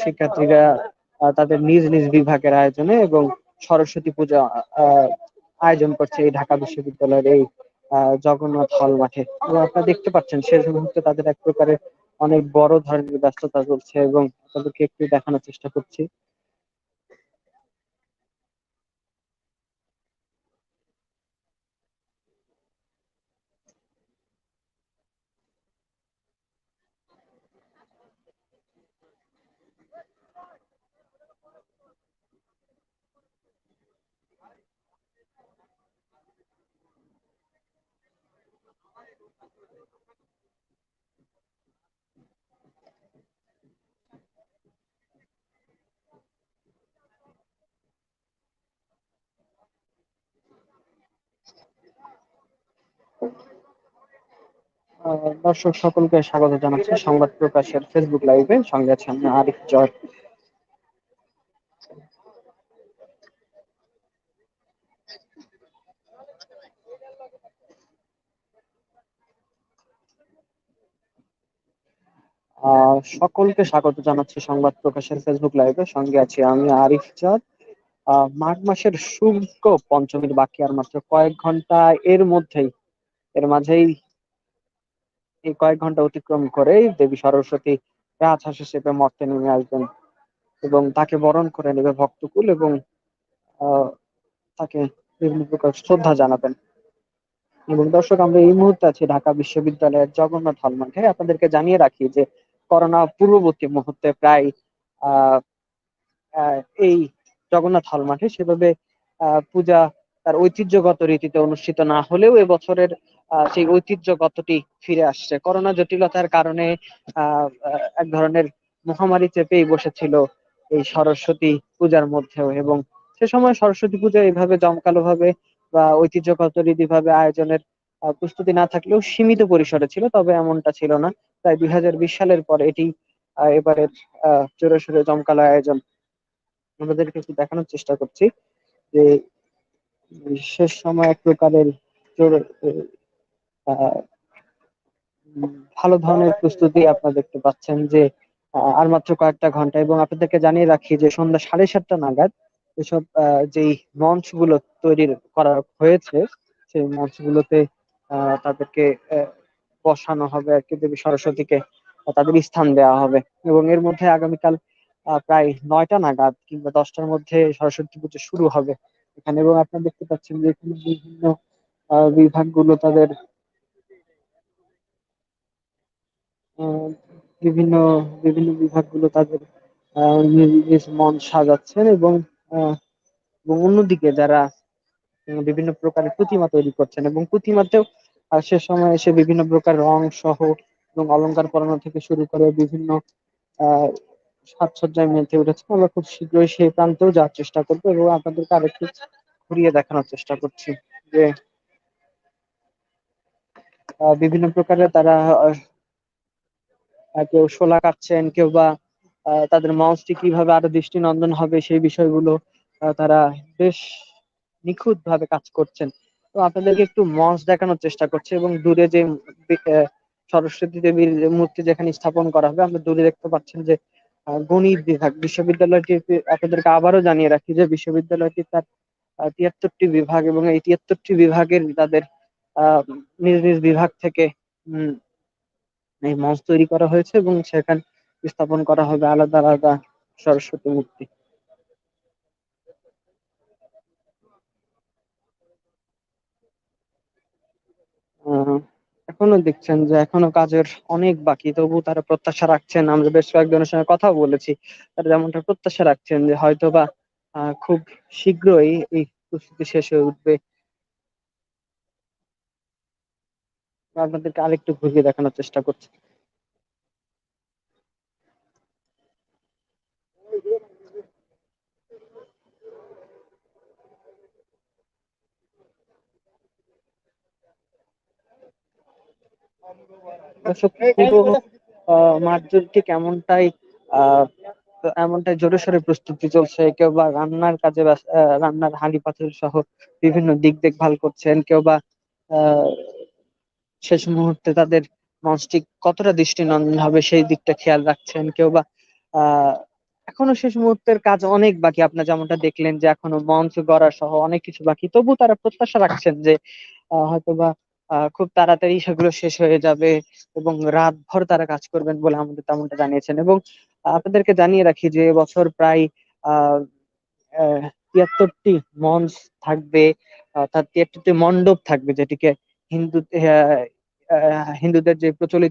শিক্ষার্থীরা তাদের নিজ নিজ বিভাগের আয়োজনে এবং সরস্বতী পূজা আয়োজন করছে এই ঢাকা বিশ্ববিদ্যালয়ের এই জগন্নাথ হল মাঠে। আপনারা দেখতে পাচ্ছেন, শেষ মুহূর্তে তাদের এক প্রকারের অনেক বড় ধরনের ব্যস্ততা চলছে এবং তাদেরকে একটু দেখানোর চেষ্টা করছি। দর্শক সকলকে স্বাগত জানাচ্ছি সংবাদ প্রকাশের ফেসবুক লাইভে সঙ্গে আছেন আরিফ জয়। সকলকে স্বাগত জানাচ্ছি সংবাদ প্রকাশের ফেসবুক লাইভে সঙ্গে আছি আমি আরিফ চাঁদ। মাঘ মাসের শুল্ক পঞ্চমীর বাকি আর মাত্র কয়েক ঘণ্টা এর মধ্যেই, এর মাঝেই এই কয়েক ঘণ্টা অতিক্রম করেই দেবী সরস্বতী রাজহাঁস হিসেবে মর্তে নেমে আসবেন এবং তাকে বরণ করে নেবে ভক্তকুল এবং তাকে বিভিন্ন প্রকার শ্রদ্ধা জানাবেন। এবং দর্শক, আমরা এই মুহূর্তে আছি ঢাকা বিশ্ববিদ্যালয়ের জগন্নাথ হল মাঠে আপনাদেরকে জানিয়ে রাখি যে করোনা পূর্ববর্তী মুহূর্তে প্রায় এই জগন্নাথ হল মাঠে সেভাবে পূজা তার ঐতিহ্যগত রীতিতে অনুষ্ঠিত না হলেও এবছরের সেই ঐতিহ্যগতটি ফিরে আসছে। করোনা জটিলতার কারণে এক ধরনের মহামারী চেপেই বসেছিল এই সরস্বতী পূজার মধ্যেও এবং সে সময় সরস্বতী পূজা এইভাবে জমকালো ভাবে বা ঐতিহ্যগত রীতিভাবে আয়োজনের প্রস্তুতি না থাকলেও সীমিত পরিসরে ছিল, তবে এমনটা ছিল না। তাই দুই হাজার বিশ সালের পর এটি এবারের জোরে সোরে জমকালো আয়োজন। আমাদেরকে একটু দেখানোর চেষ্টা করছি যে শেষ সময় এক প্রকারের জোর- ভালো ধরনের প্রস্তুতি আপনারা দেখতে পাচ্ছেন যে আর মাত্র কয়েকটা ঘণ্টা এবং আপনাদেরকে জানিয়ে রাখি যে সন্ধ্যা সাড়ে সাতটা নাগাদ এসব যেই মঞ্চগুলো তৈরি করা হয়েছে সেই মঞ্চ গুলোতে আহ, তাদেরকে বসানো হবে আর কি, দেবী সরস্বতীকে তাদের স্থান দেওয়া হবে। এবং এর মধ্যে আগামীকাল প্রায় নয়টা নাগাদ কিংবা দশটার মধ্যে সরস্বতী পুজো শুরু হবে এখানে। এবং আপনারা দেখতে পাচ্ছেন যে এখানে বিভিন্ন বিভাগগুলো তাদের বিভিন্ন বিভিন্ন বিভাগগুলো তাদের নিজ মঞ্চ সাজাচ্ছেন এবং এবং অন্যদিকে যারা বিভিন্ন প্রকারের প্রতিমা তৈরি করছেন এবং প্রতিমাতেও আহ, সে সময় এসে বিভিন্ন প্রকার রং সহ এবং অলংকার পরানো থেকে শুরু করে বিভিন্ন সাজসজ্জায় মেতে উঠেছে। আমরা খুব শীঘ্রই সেই প্রান্তেও যাওয়ার চেষ্টা করব এবং আপনাদেরকে আরেকটু ঘুরিয়ে দেখানোর চেষ্টা করছি যে বিভিন্ন প্রকারের তারা কেউ শোলা কাটছেন কেউ বা তাদের মঞ্চটি কীভাবে আরও দৃষ্টিনন্দন হবে সেই বিষয়গুলো তারা বেশ নিখুঁত ভাবে কাজ করছেন। তো আপনাদেরকে একটু মঞ্চ দেখানোর চেষ্টা করছি এবং দূরে যে সরস্বতী দেবীর মূর্তি যেখানে স্থাপন করা হবে, আমরা দূরে দেখতে পাচ্ছেন যে গণিত বিভাগ বিশ্ববিদ্যালয়টি আপনাদেরকে আবারও জানিয়ে রাখি যে বিশ্ববিদ্যালয়টি তার তিয়াত্তরটি বিভাগ এবং এই তিয়াত্তরটি বিভাগের তাদের নিজ নিজ বিভাগ থেকে এই মঞ্চ তৈরি করা হয়েছে এবং সেখানে স্থাপন করা হবে আলাদা আলাদা সরস্বতী মূর্তি। এখনও দেখছেন যে এখনও কাজের অনেক বাকি, তবু তারা প্রত্যাশা রাখছেন। আমরা বেশ কয়েকজনের সঙ্গে কথা বলেছি, তারা যেমনটা প্রত্যাশা রাখছেন যে হয়তোবা, আহ, খুব শীঘ্রই এই প্রস্তুতি শেষ হয়ে উঠবে। আপনাদেরকে আরেকটু ঘুরিয়ে দেখানোর চেষ্টা করছি। দর্শক পুরো ঠিক এমনটাই জোরে সোরে প্রস্তুতি চলছে। কেউ বা রান্নার কাজে রান্নার হাঁড়ি পাতিল সহ বিভিন্ন দিক দেখভাল করছেন। কেউ বা শেষ মুহূর্তে তাদের মঞ্চটি কতটা দৃষ্টিনন্দন হবে সেই দিকটা খেয়াল রাখছেন। কেউ বা এখনও শেষ মুহূর্তের কাজ অনেক বাকি। আপনার যেমনটা দেখলেন যে এখনও মঞ্চ গড়া সহ অনেক কিছু বাকি। তবু তারা প্রত্যাশা রাখছেন যে হয়তোবা খুব তাড়াতাড়ি সেগুলো শেষ হয়ে যাবে এবং রাত রাতভর তারা কাজ করবেন বলে আমাদের তেমনটা জানিয়েছেন। এবং আপনাদেরকে জানিয়ে রাখি যে বছর প্রায়, আহ তিয়াত্তরটি মঞ্চ থাকবে অর্থাৎ তিয়াত্তরটি মণ্ডপ থাকবে যেটিকে হিন্দু হিন্দুদের যে প্রচলিত